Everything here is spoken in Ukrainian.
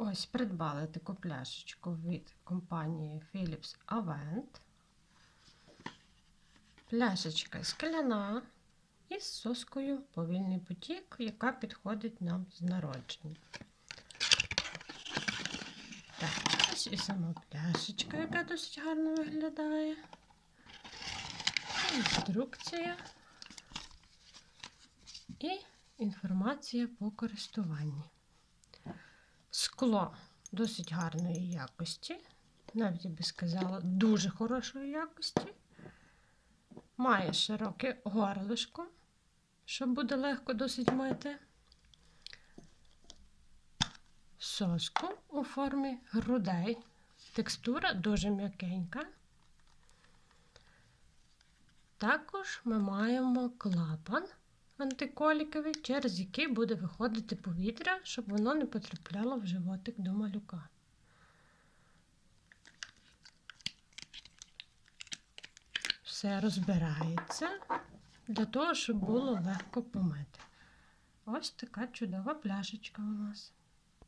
Ось придбали таку пляшечку від компанії Philips Avent. Пляшечка скляна із соскою повільний потік, яка підходить нам з народження. Так, ось і сама пляшечка, яка досить гарно виглядає. Інструкція і інформація по користуванні. Скло досить гарної якості, навіть я би сказала, дуже хорошої якості. Має широке горлишко, що буде легко досить мити. Соску у формі грудей. Текстура дуже м'якенька. Також ми маємо клапан антиколіковий, через який буде виходити повітря, щоб воно не потрапляло в животик до малюка. Все розбирається для того, щоб було легко помити. Ось така чудова пляшечка у нас.